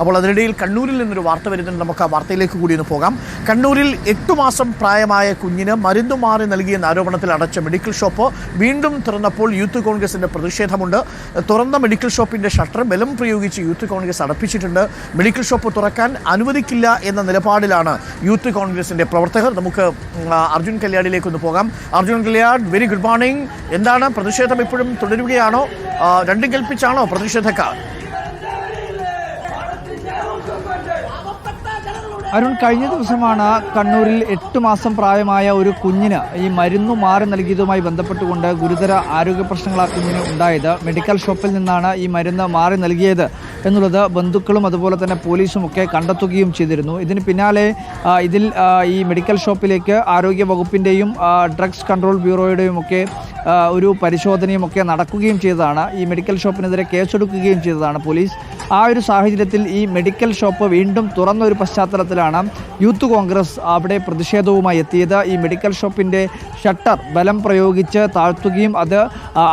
അപ്പോൾ അതിനിടയിൽ കണ്ണൂരിൽ നിന്നൊരു വാർത്ത വരുന്നുണ്ട്. നമുക്ക് ആ വാർത്തയിലേക്ക് കൂടി ഒന്ന് പോകാം. കണ്ണൂരിൽ എട്ടു മാസം പ്രായമായ കുഞ്ഞിന് മരുന്ന് മാറി നൽകിയെന്ന ആരോപണത്തിൽ അടച്ച മെഡിക്കൽ ഷോപ്പ് വീണ്ടും തുറന്നപ്പോൾ യൂത്ത് കോൺഗ്രസിന്റെ പ്രതിഷേധമുണ്ട്. തുറന്ന മെഡിക്കൽ ഷോപ്പിന്റെ ഷട്ടർ ബലം പ്രയോഗിച്ച് യൂത്ത് കോൺഗ്രസ് അടപ്പിച്ചിട്ടുണ്ട്. മെഡിക്കൽ ഷോപ്പ് തുറക്കാൻ അനുവദിക്കില്ല എന്ന നിലപാടിലാണ് യൂത്ത് കോൺഗ്രസിന്റെ പ്രവർത്തകർ. നമുക്ക് അർജുൻ കല്യാണിലേക്ക് ഒന്ന് പോകാം. Arjun Kalyan very good morning എന്താണ് പ്രതിഷേധം ഇപ്പോഴും തുടരുകയാണോ? രണ്ടും കൽപ്പിച്ചാണോ പ്രതിഷേധക്കാർ? അരുൺ കഴിഞ്ഞ ദിവസമാണ് കണ്ണൂരിൽ എട്ട് മാസം പ്രായമായ ഒരു കുഞ്ഞിന് ഈ മരുന്നു മാറി നൽകിയതുമായി ബന്ധപ്പെട്ടുകൊണ്ട് ഗുരുതര ആരോഗ്യ പ്രശ്നങ്ങൾ ആ കുഞ്ഞിന് ഉണ്ടായത്. മെഡിക്കൽ ഷോപ്പിൽ നിന്നാണ് ഈ മരുന്ന് മാറി നൽകിയത്. എന്നുള്ളത് ബന്ധുക്കളും അതുപോലെ തന്നെ പോലീസും ഒക്കെ കണ്ടെത്തുകയും ചെയ്തിരുന്നു. ഇതിന് പിന്നാലെ ഇതിൽ ഈ മെഡിക്കൽ ഷോപ്പിലേക്ക് ആരോഗ്യ വകുപ്പിന്റെയും ഡ്രഗ്സ് കൺട്രോൾ ബ്യൂറോയുടെയും ഒക്കെ ഒരു പരിശോധനയും ഒക്കെ നടക്കുകയും ചെയ്തതാണ്. ഈ മെഡിക്കൽ ഷോപ്പിനെതിരെ കേസെടുക്കുകയും ചെയ്തതാണ് പോലീസ്. ആ ഒരു സാഹചര്യത്തിൽ ഈ മെഡിക്കൽ ഷോപ്പ് വീണ്ടും തുറന്ന ഒരു പശ്ചാത്തലത്തിലാണ് യൂത്ത് കോൺഗ്രസ് അവിടെ പ്രതിഷേധവുമായി എത്തിയത്. ഈ മെഡിക്കൽ ഷോപ്പിന്റെ ഷട്ടർ ബലം പ്രയോഗിച്ച് താഴ്ത്തുകയും അത്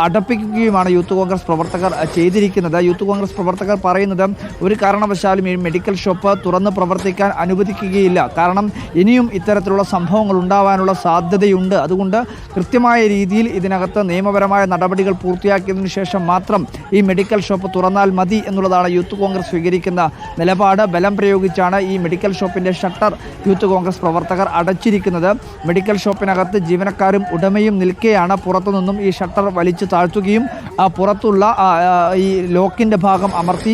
അടപ്പിക്കുകയുമാണ് യൂത്ത് കോൺഗ്രസ് പ്രവർത്തകർ ചെയ്തിരിക്കുന്നത്. യൂത്ത് കോൺഗ്രസ് പ്രവർത്തകർ പറയുന്നത് ഒരു കാരണവശാലും ഈ മെഡിക്കൽ ഷോപ്പ് തുറന്ന് പ്രവർത്തിക്കാൻ അനുവദിക്കുകയില്ല. കാരണം ഇനിയും ഇത്തരത്തിലുള്ള സംഭവങ്ങൾ ഉണ്ടാവാനുള്ള സാധ്യതയുണ്ട്. അതുകൊണ്ട് കൃത്യമായ രീതിയിൽ ഇതിനകത്ത് നിയമപരമായ നടപടികൾ പൂർത്തിയാക്കിയതിനു ശേഷം മാത്രം ഈ മെഡിക്കൽ ഷോപ്പ് തുറന്നാൽ മതി എന്നുള്ളതാണ് യൂത്ത് കോൺഗ്രസ് സ്വീകരിക്കുന്ന നിലപാട്. ബലം പ്രയോഗിച്ചാണ് ഈ മെഡിക്കൽ ഷോപ്പിന്റെ ഷട്ടർ യൂത്ത് കോൺഗ്രസ് പ്രവർത്തകർ അടച്ചിരിക്കുന്നത്. മെഡിക്കൽ ഷോപ്പിനകത്ത് ജീവനക്കാരും ഉടമയും നിൽക്കെയാണ്. പുറത്തുനിന്നും ഈ ഷട്ടർ വലിച്ചു താഴ്ത്തുകയും പുറത്തുള്ള ഈ ലോക്കിന്റെ ഭാഗം അമർത്തി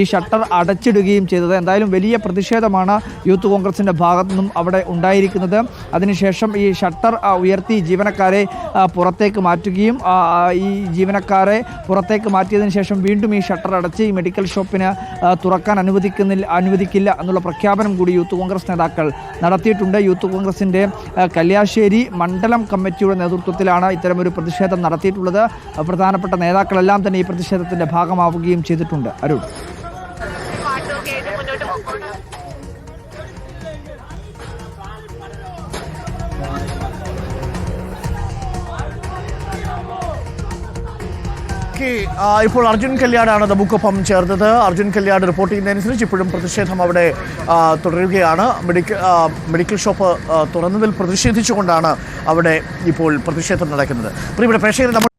ഈ ഷട്ടർ അടച്ചിടുകയും ചെയ്തത്. എന്തായാലും വലിയ പ്രതിഷേധമാണ് യൂത്ത് കോൺഗ്രസിന്റെ ഭാഗത്തു നിന്നും അവിടെ ഉണ്ടായിരിക്കുന്നത്. അതിനുശേഷം ഈ ഷട്ടർ ഉയർത്തി ജീവനക്കാരെ പുറത്തേക്ക് മാറ്റുകയും ഈ ജീവനക്കാരെ പുറത്തേക്ക് മാറ്റിയതിന് ശേഷം വീണ്ടും ഈ ഷട്ടർ അടച്ച് ഈ മെഡിക്കൽ ഷോപ്പിന് തുറക്കാൻ അനുവദിക്കുന്നില്ല അനുവദിക്കില്ല എന്നുള്ള പ്രഖ്യാപനം കൂടി യൂത്ത് കോൺഗ്രസ് നേതാക്കൾ നടത്തിയിട്ടുണ്ട്. യൂത്ത് കോൺഗ്രസിന്റെ കല്യാശ്ശേരി മണ്ഡലം കമ്മിറ്റിയുടെ നേതൃത്വത്തിലാണ് ഇത്തരമൊരു പ്രതിഷേധം നടത്തിയിട്ടുള്ളത്. പ്രധാനപ്പെട്ട നേതാക്കളെല്ലാം തന്നെ ഈ പ്രതിഷേധത്തിന്റെ ഭാഗമാവുകയും ചെയ്തിട്ടുണ്ട്. അരുൺ. ഇപ്പോൾ അർജുൻ കല്യാടാണ് നമുക്കൊപ്പം ചേർന്നത്. അർജുൻ കല്യാട് റിപ്പോർട്ട് ചെയ്യുന്നതനുസരിച്ച് ഇപ്പോഴും പ്രതിഷേധം അവിടെ തുടരുകയാണ്. മെഡിക്കൽ മെഡിക്കൽ ഷോപ്പ് തുറന്നതിൽ പ്രതിഷേധിച്ചുകൊണ്ടാണ് അവിടെ ഇപ്പോൾ പ്രതിഷേധം നടക്കുന്നത്. പ്രിയപ്പെട്ട പ്രേക്ഷകർ നമ്മൾ